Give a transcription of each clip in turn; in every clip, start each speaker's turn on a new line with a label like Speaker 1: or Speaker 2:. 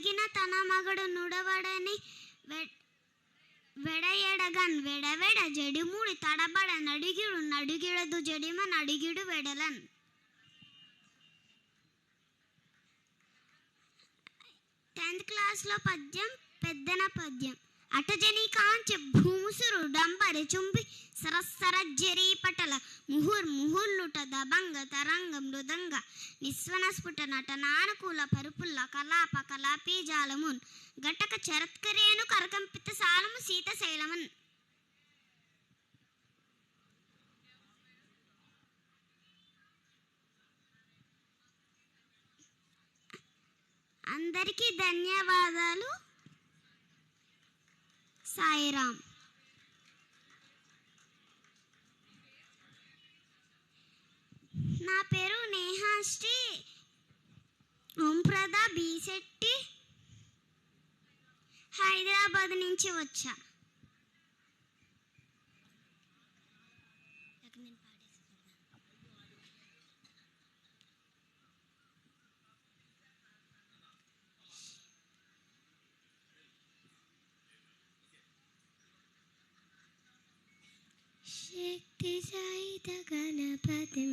Speaker 1: అడిగిన తన మగడు నుడవడని వెడయడగన్ వెడవెడ జడిమూడి తడబడ నడిగిడు నడిగిడదు జడిమ నడిగిడు వెడలన్. టెన్త్ క్లాస్లో పద్యం పెద్దన పద్యం. అటజని కాంచె భూముసురు డంబరి చుంబి సరస్సర జరీ పటల ముహుర్ ముహుల్లుట దబంగ తరంగ మృదంగ నిస్వన స్ఫుట నటనానుకూల పరుపుల్ల కలాప కలాపీ జాలమున్ గటక చరత్కరేను కరకంపిత సాలము సీత శైలమున్. అందరికీ ధన్యవాదాలు. సాయిరామ్ నా పేరు నేహాశ్రీ. ఓంప్రద బీశెట్టి హైదరాబాద్ నుంచి వచ్చా. सहितगणपतिं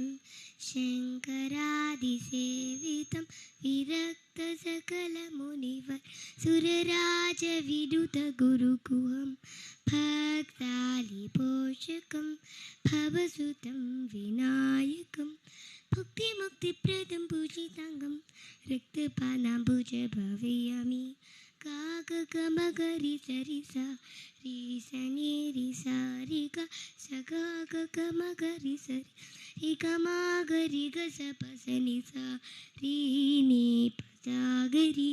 Speaker 1: शङ्करादिसेवितं विरक्तसकलमुनिवर् सुरराजविरुतगुरुकुहं भक्तालिपोषकं भवसुतं विनायकं भुक्तिमुक्तिप्रदं पूजिताङ्गं रक्तपानाम्बुज भवेयामि काकगमगरि सरिसा रीसने रिसारिका सगा పూజితాంగం రక్తపానాంబుజ భవయామి కాక గమ గరి సరి సా రి సని రి సా రి గ స గ గ గమ గరి సరి రి గ మా గరి గ స ప స ని సా రి ని ప సా గరి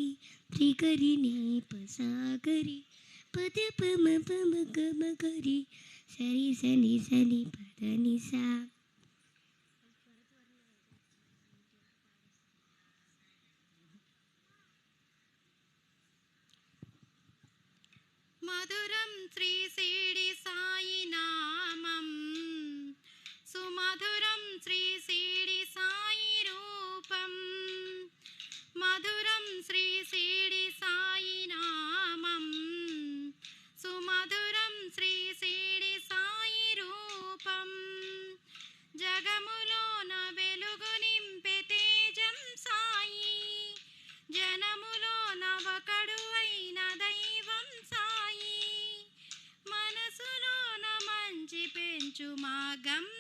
Speaker 1: రి గరి ని ప సా గరి పద ప మ
Speaker 2: మధురం శ్రీ సిడి సాయి రూపం. మధురం శ్రీ సిడి సాయి నామం. సుమధురం శ్రీ సిడి సాయి రూపం. జగములోన వెలుగు నింపె తేజం సాయి. జనములోన ఒకడు అయిన దైవం సాయి. మనసులోన మంచి పెంచు మాగం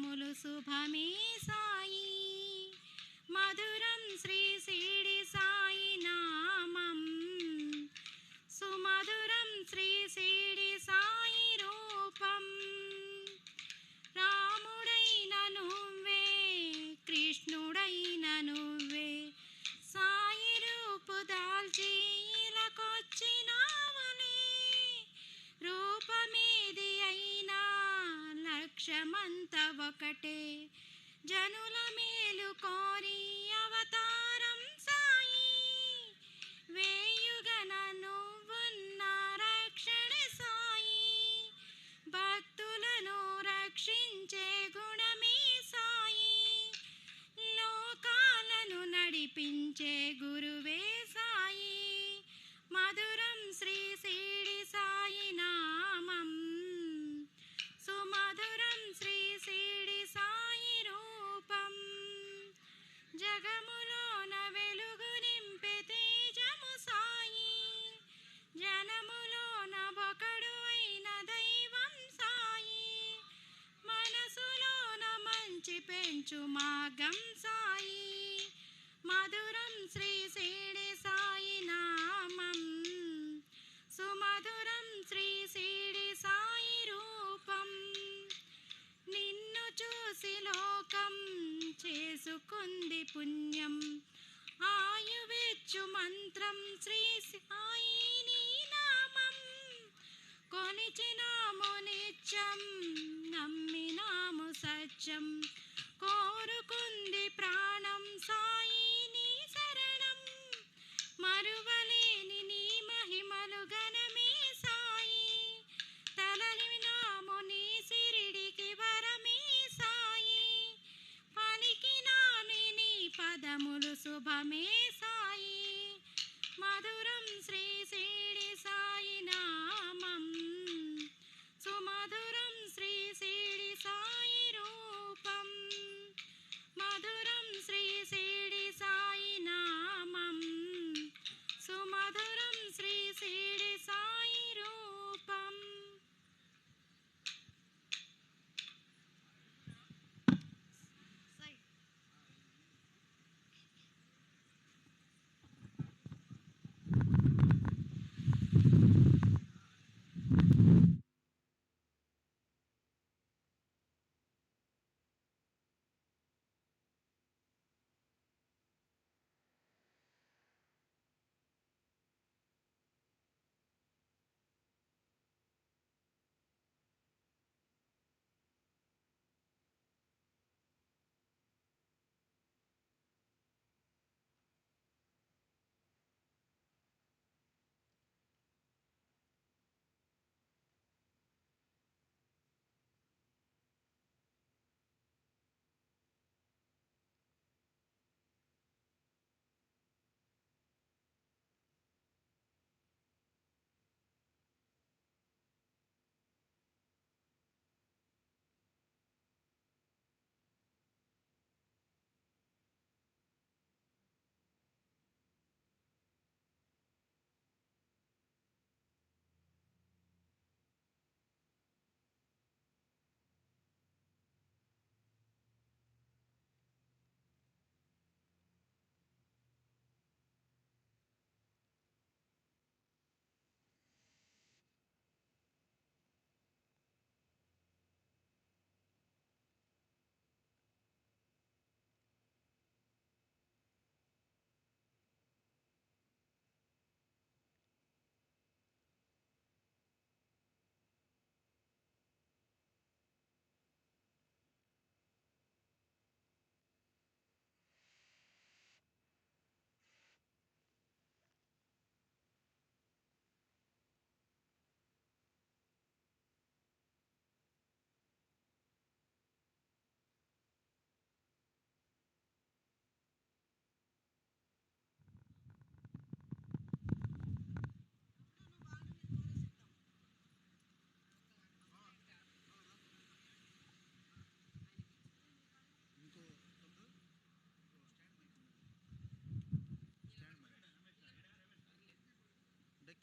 Speaker 2: శుభమే సాయి మధురం శ్రీ வானுலமேல் ఎంచు మాగం సాయి మధురం శ్రీ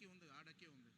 Speaker 3: ఉంది ఆడకే ఉంది.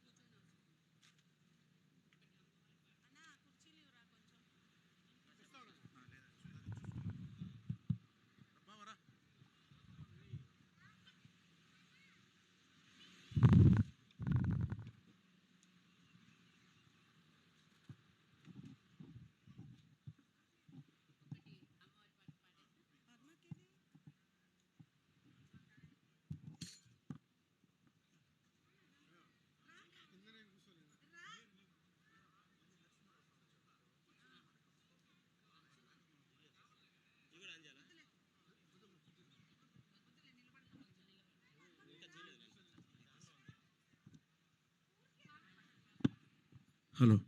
Speaker 3: హలో.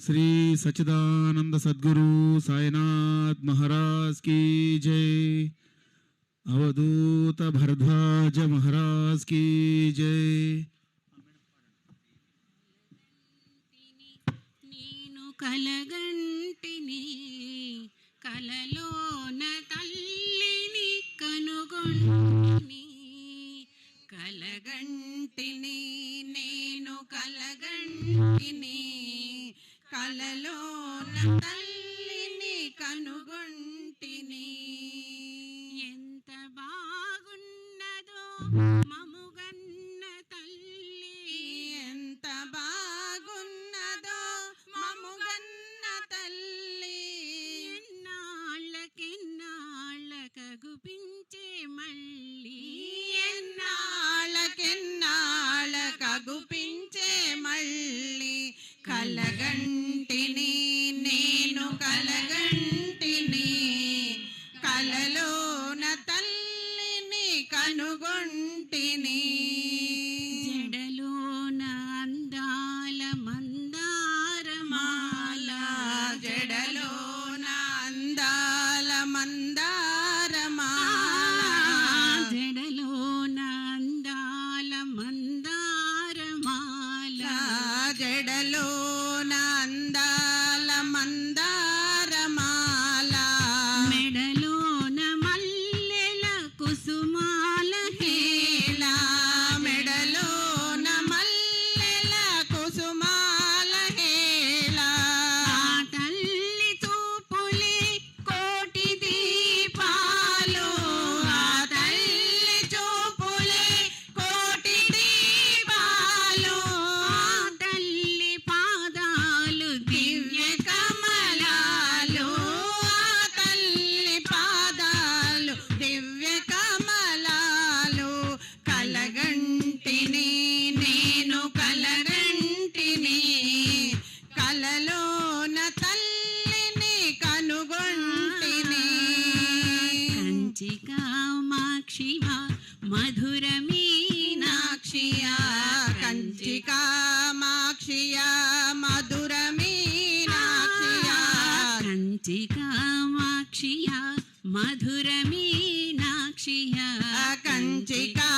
Speaker 3: శ్రీ సచిదానంద సద్గురు సాయినాథ్ మహారాజ్ కీ జై. అవధూత భరద్వాజ మహారాజ్ కీ
Speaker 4: జై. కలగంటిని కలలోన తల్లిని కనుగొంటిని. కలగంటిని నేను కలగంటిని కలలోన తల్లిని కనుగొంటిని. ఎంత బాగున్నదో మా कामाक्षिया मधुर मीनाक्षिया। कंचिका माक्षिया मधुर मधुरमीनाक्षिया कंचिका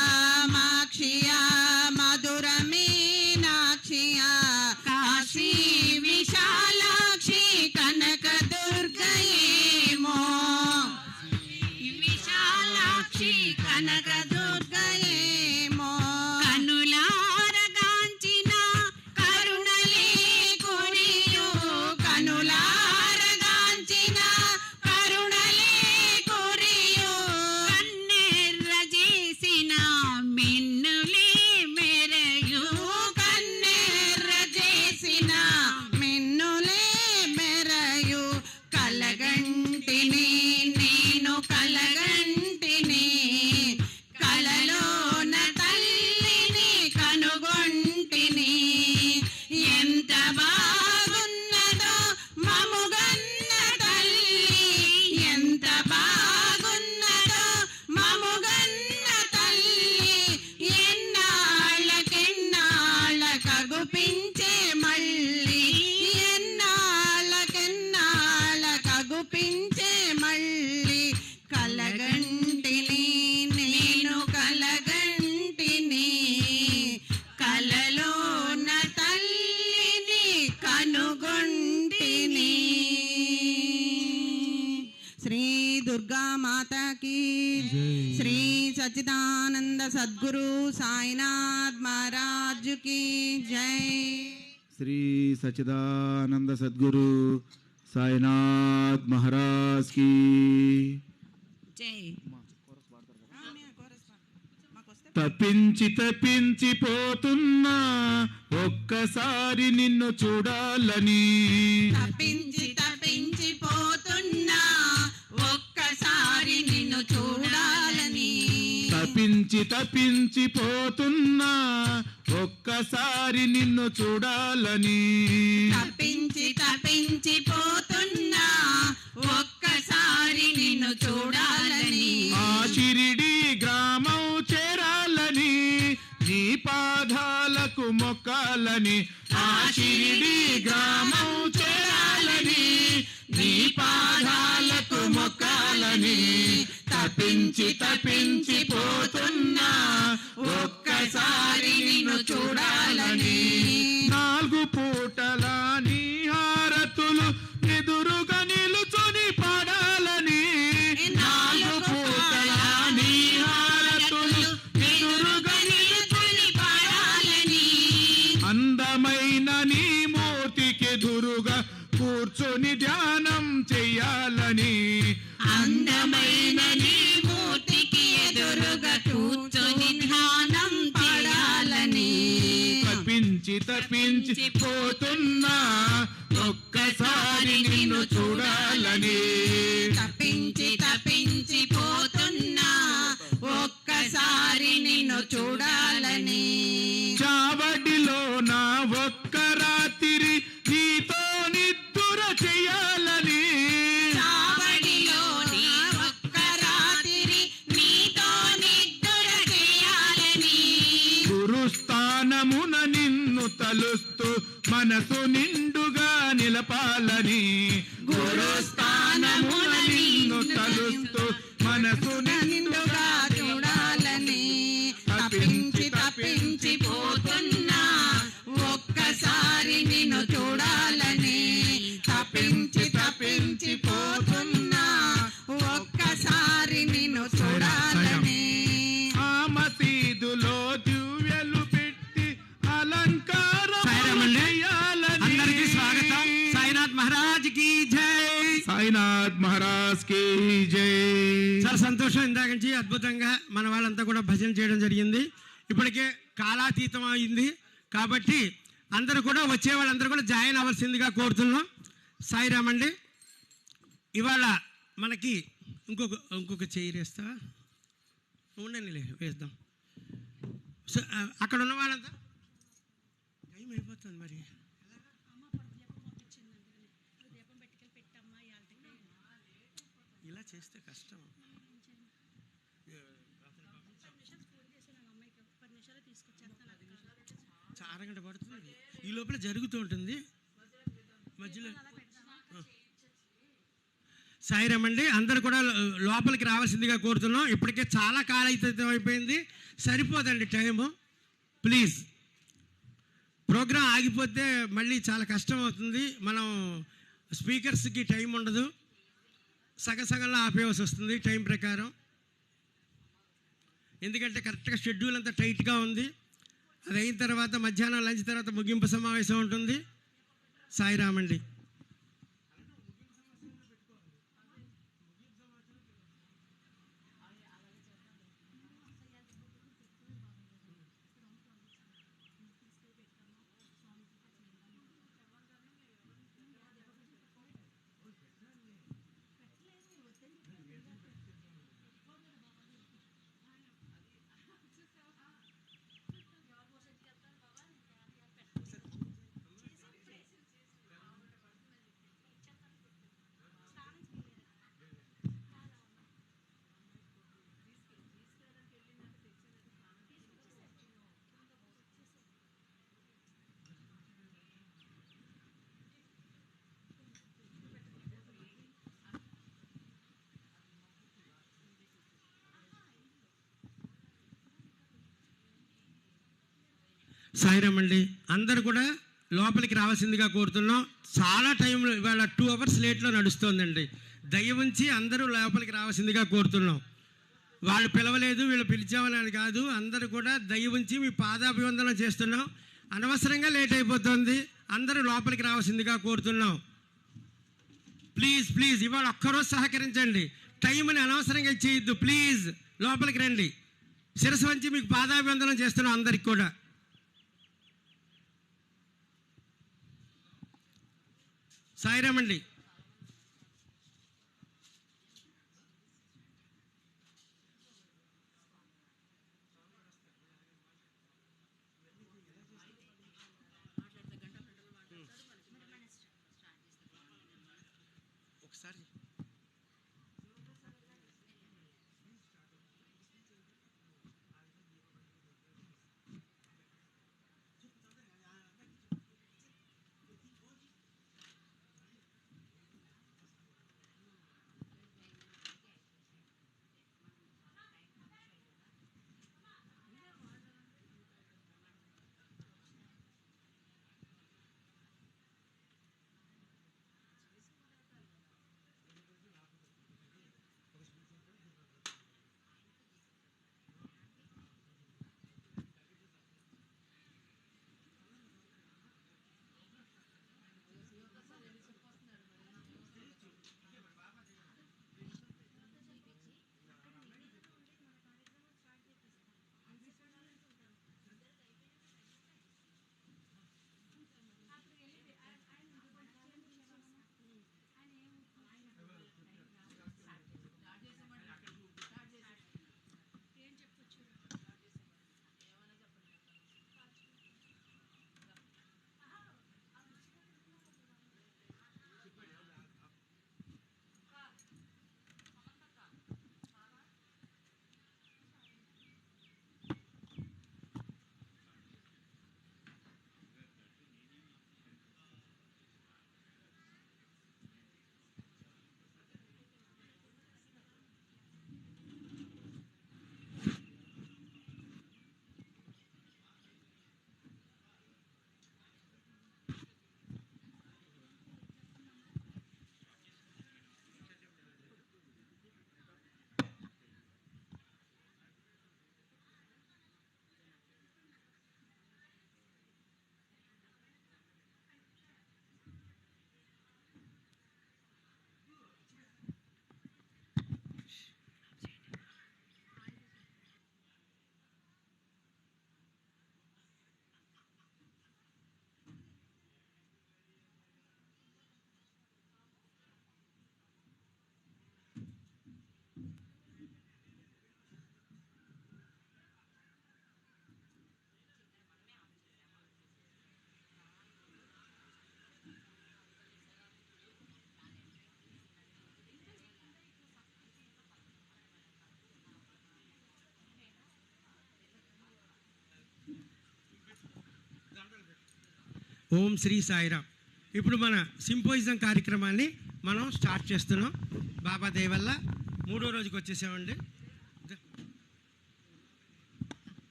Speaker 4: శ్రీ
Speaker 3: సచిదానంద సద్గురు సాయినాథ్
Speaker 5: మహారాజ్కి.
Speaker 3: తప్పించి తప్పించి పోతున్నా ఒక్కసారి నిన్ను చూడాలని.
Speaker 4: తప్పించి తప్పించి పోతున్నా ఒక్కసారి నిన్ను చూడాలని.
Speaker 3: తప్పించి తప్పించి పోతున్నా ఒక్కసారి నిన్ను చూడాలని.
Speaker 4: తప్పించి తప్పించి పోతున్నా ఒక్కసారి నిన్ను చూడాలని.
Speaker 3: ఆ చిరిడి గ్రామం చేరాలని నీ పాదాలకు మొక్కాలని. ఆ చిరిడి గ్రామం చేరాలని పాదాలకు మొక్కాలని తపించి తపించి పోతున్న
Speaker 6: మనసుని కాలాతీతం అయింది కాబట్టి అందరూ కూడా వచ్చే వాళ్ళందరూ కూడా జాయిన్ అవ్వాల్సిందిగా కోరుతున్నాం. సాయిరామ్ అండి ఇవాళ మనకి ఇంకొక ఇంకొక చైర్ వేస్తావా? ఉండండిలే వేద్దాం. సో, అక్కడ ఉన్న వాళ్ళంతా? టైం అయిపోతుంది మరి. ఇలా చేస్తే కష్టం. అరగంట పడుతుంది. ఈ లోపల జరుగుతూ ఉంటుంది. మధ్యలో సాయి రమ్మండి అందరు కూడా లోపలికి రావాల్సిందిగా కోరుతున్నాం. ఇప్పటికే చాలా కాలయితం అయిపోయింది. సరిపోదండి టైము. ప్లీజ్. ప్రోగ్రాం ఆగిపోతే మళ్ళీ చాలా కష్టం అవుతుంది. మనం స్పీకర్స్కి టైం ఉండదు. సగం సగంలో ఆపేయాల్సి వస్తుంది టైం ప్రకారం. ఎందుకంటే కరెక్ట్గా షెడ్యూల్ అంతా టైట్గా ఉంది. అది అయిన తర్వాత మధ్యాహ్నం లంచ్ తర్వాత ముగింపు సమావేశం ఉంటుంది. సాయిరామండి. సాయిరామ్ అండి అందరు కూడా లోపలికి రావాల్సిందిగా కోరుతున్నాం. చాలా టైం ఇవాళ టూ అవర్స్ లేట్లో నడుస్తోందండి. దయ ఉంచి అందరూ లోపలికి రావాల్సిందిగా కోరుతున్నాం. వాళ్ళు పిలవలేదు వీళ్ళు పిలిచామని కాదు. అందరూ కూడా దయ ఉంచి మీ పాదాభివందనం చేస్తున్నాం. అనవసరంగా లేట్ అయిపోతుంది. అందరూ లోపలికి రావాల్సిందిగా కోరుతున్నాం. ప్లీజ్ ప్లీజ్ ఇవాళ ఒక్కరోజు సహకరించండి. టైంని అనవసరంగా చేయొద్దు ప్లీజ్ లోపలికి రండి. శిరస్సు వంచి మీకు పాదాభివందనం చేస్తున్నాం అందరికి కూడా. సాయిరామ్ అండి ఒకసారి ఓం శ్రీ సాయిరామ్. ఇప్పుడు మన సింపోయిజం కార్యక్రమాన్ని మనం స్టార్ట్ చేస్తున్నాం. బాబా దయవల్ల మూడో రోజుకి వచ్చేసామండి.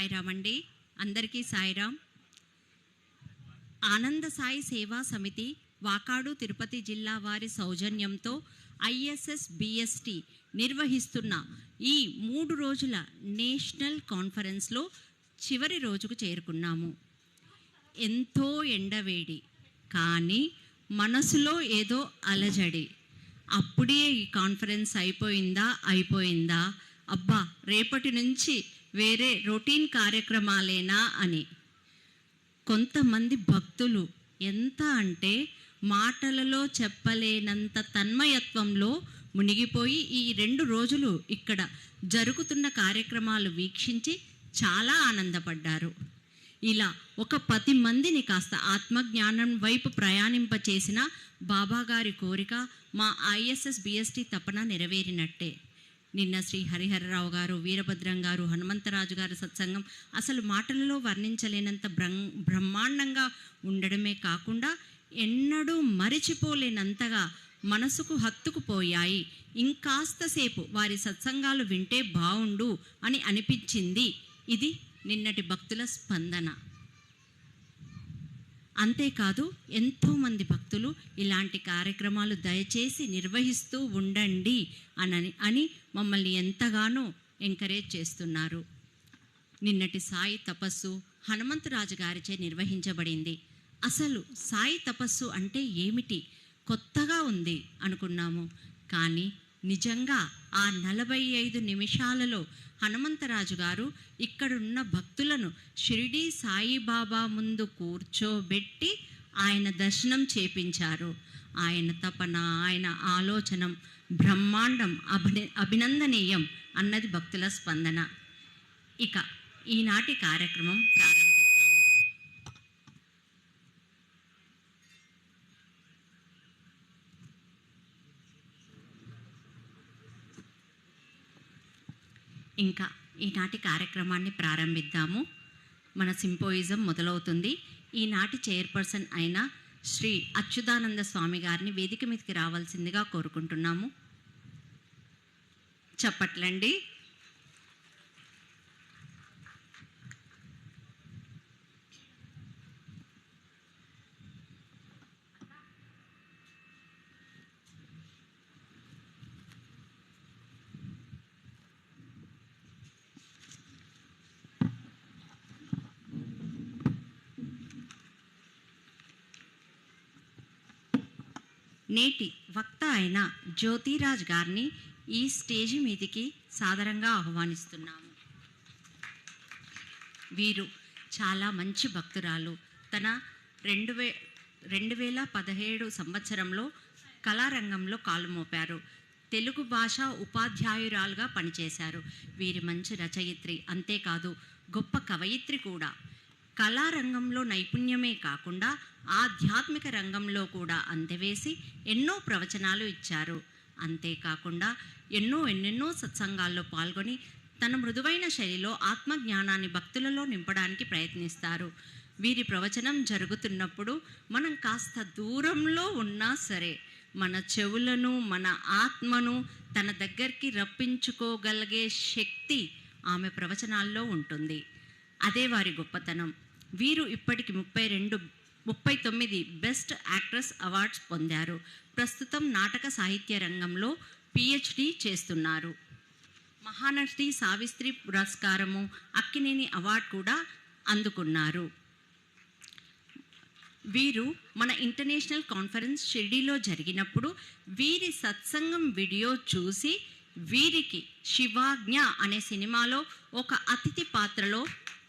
Speaker 7: సాయిరామ్ అండి అందరికీ సాయిరామ్ ఆనంద సాయి సేవా సమితి వాకాడు తిరుపతి జిల్లా వారి సౌజన్యంతో ఐఎస్ఎస్ బిఎస్టి నిర్వహిస్తున్న ఈ మూడు రోజుల నేషనల్ కాన్ఫరెన్స్లో చివరి రోజుకు చేరుకున్నాము. ఎంతో ఎండవేడి కానీ మనసులో ఏదో అలజడి. అప్పుడే ఈ కాన్ఫరెన్స్ అయిపోయిందా? అయిపోయిందా? అబ్బా రేపటి నుంచి వేరే రొటీన్ కార్యక్రమాలేనా అని. కొంతమంది భక్తులు ఎంత అంటే మాటలలో చెప్పలేనంత తన్మయత్వంలో మునిగిపోయి ఈ రెండు రోజులు ఇక్కడ జరుగుతున్న కార్యక్రమాలు వీక్షించి చాలా ఆనందపడ్డారు. ఇలా ఒక పది మందిని కాస్త ఆత్మజ్ఞానం వైపు ప్రయాణింపచేసిన బాబాగారి కోరిక మా ఐఎస్ఎస్ బిఎస్టి తపన నెరవేరినట్టే. నిన్న శ్రీ హరిహరరావు గారు వీరభద్రం గారు హనుమంతరాజు గారి సత్సంగం అసలు మాటలలో వర్ణించలేనంత బ్రం బ్రహ్మాండంగా ఉండడమే కాకుండా ఎన్నడూ మరిచిపోలేనంతగా మనసుకు హత్తుకుపోయాయి ఇంకాస్తసేపు వారి సత్సంగాలు వింటే బావుండు అని అనిపించింది. ఇది నిన్నటి భక్తుల స్పందన. అంతేకాదు ఎంతోమంది భక్తులు ఇలాంటి కార్యక్రమాలు దయచేసి నిర్వహిస్తూ ఉండండి అని అని మమ్మల్ని ఎంతగానో ఎంకరేజ్ చేస్తున్నారు. నిన్నటి సాయి తపస్సు హనుమంతరాజు గారిచే నిర్వహించబడింది. అసలు సాయి తపస్సు అంటే ఏమిటి? కొత్తగా ఉంది అనుకున్నాము. కానీ నిజంగా ఆ నలభై ఐదు నిమిషాలలో హనుమంతరాజు గారు ఇక్కడున్న భక్తులను షిరిడి సాయిబాబా ముందు కూర్చోబెట్టి ఆయన దర్శనం చేపించారు. ఆయన తపన ఆయన ఆలోచనం బ్రహ్మాండం అభిన అభినందనీయం అన్నది భక్తుల స్పందన. ఇక ఈనాటి కార్యక్రమం ప్రారంభం. ఇంకా ఈనాటి కార్యక్రమాన్ని ప్రారంభిద్దాము. మన సింపోయిజం మొదలవుతుంది. ఈనాటి చైర్పర్సన్ అయిన శ్రీ అచ్యుతానంద స్వామి గారిని వేదిక మీదకి రావాల్సిందిగా కోరుకుంటున్నాము. చెప్పట్లండి. నేటి వక్త అయిన జ్యోతిరాజ్ గారిని ఈ స్టేజి మీదికి సాదరంగా ఆహ్వానిస్తున్నాము. వీరు చాలా మంచి భక్తురాలు. తన రెండు వే రెండు వేల పదిహేడు సంవత్సరంలో కళారంగంలో కాలు మోపారు. తెలుగు భాష ఉపాధ్యాయురాలుగా పనిచేశారు. వీరి మంచి రచయిత్రి అంతేకాదు గొప్ప కవయిత్రి కూడా. కళారంగంలో నైపుణ్యమే కాకుండా ఆధ్యాత్మిక రంగంలో కూడా అంతవేసి ఎన్నో ప్రవచనాలు ఇచ్చారు. అంతేకాకుండా ఎన్నో ఎన్నెన్నో సత్సంగాల్లో పాల్గొని తన మృదువైన శైలిలో ఆత్మజ్ఞానాన్ని భక్తులలో నింపడానికి ప్రయత్నిస్తారు. వీరి ప్రవచనం జరుగుతున్నప్పుడు మనం కాస్త దూరంలో ఉన్నా సరే మన చెవులను మన ఆత్మను తన దగ్గరికి రప్పించుకోగలిగే శక్తి ఆమె ప్రవచనాల్లో ఉంటుంది. అదే వారి గొప్పతనం. వీరు ఇప్పటికి ముప్పై రెండు ముప్పై తొమ్మిది బెస్ట్ యాక్ట్రెస్ అవార్డ్స్ పొందారు. ప్రస్తుతం నాటక సాహిత్య రంగంలో పిహెచ్డి చేస్తున్నారు. మహానటి సావిత్రి పురస్కారము అక్కినేని అవార్డు కూడా అందుకున్నారు. వీరు మన ఇంటర్నేషనల్ కాన్ఫరెన్స్ షిర్డీలో జరిగినప్పుడు వీరి సత్సంగం వీడియో చూసి వీరికి శివాజ్ఞ అనే సినిమాలో ఒక అతిథి పాత్రలో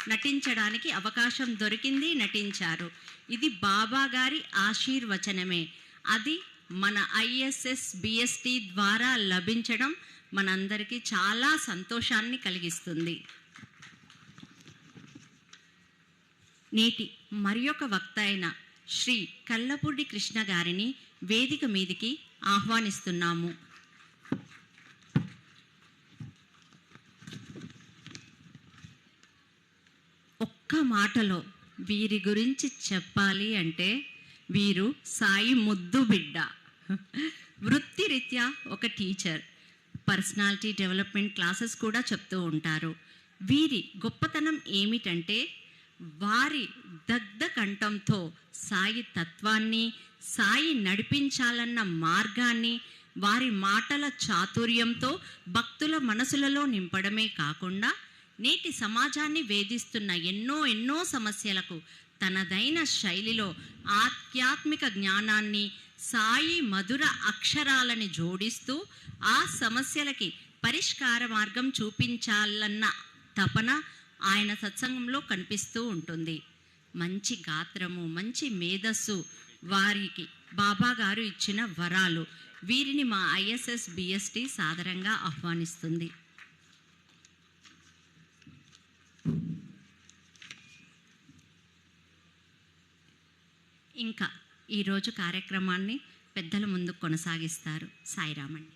Speaker 7: నటించడానికి అవకాశం దొరికింది నటించారు. ఇది బాబా గారి ఆశీర్వచనమే. అది మన ఐఎస్ఎస్ బిఎస్టి ద్వారా లభించడం మనందరికీ చాలా సంతోషాన్ని కలిగిస్తుంది. నేటి మరి ఒక వక్త అయిన శ్రీ కల్లపూడి కృష్ణ గారిని వేదిక మీదికి ఆహ్వానిస్తున్నాము. ఒక్క మాటలో వీరి గురించి చెప్పాలి అంటే వీరు సాయి ముద్దు బిడ్డ. వృత్తిరీత్యా ఒక టీచర్. పర్సనాలిటీ డెవలప్మెంట్ క్లాసెస్ కూడా చెప్తూ ఉంటారు. వీరి గొప్పతనం ఏమిటంటే వారి దగ్ధ కంఠంతో సాయి తత్వాన్ని సాయి నడిపించాలన్న మార్గాన్ని వారి మాటల చాతుర్యంతో భక్తుల మనసులలో నింపడమే కాకుండా నేటి సమాజాన్ని వేధిస్తున్న ఎన్నో ఎన్నో సమస్యలకు తనదైన శైలిలో ఆధ్యాత్మిక జ్ఞానాన్ని సాయి మధుర అక్షరాలని జోడిస్తూ ఆ సమస్యలకి పరిష్కార మార్గం చూపించాలన్న తపన ఆయన సత్సంగంలో కనిపిస్తూ ఉంటుంది. మంచి గాత్రము మంచి మేధస్సు వారికి బాబా గారు ఇచ్చిన వరాలు వీరిని మా ఐఎస్ఎస్ బిఎస్టి సాదరంగా ఆహ్వానిస్తుంది. ఇంకా ఈరోజు కార్యక్రమాన్ని పెద్దల ముందు కొనసాగిస్తారు సాయిరామండి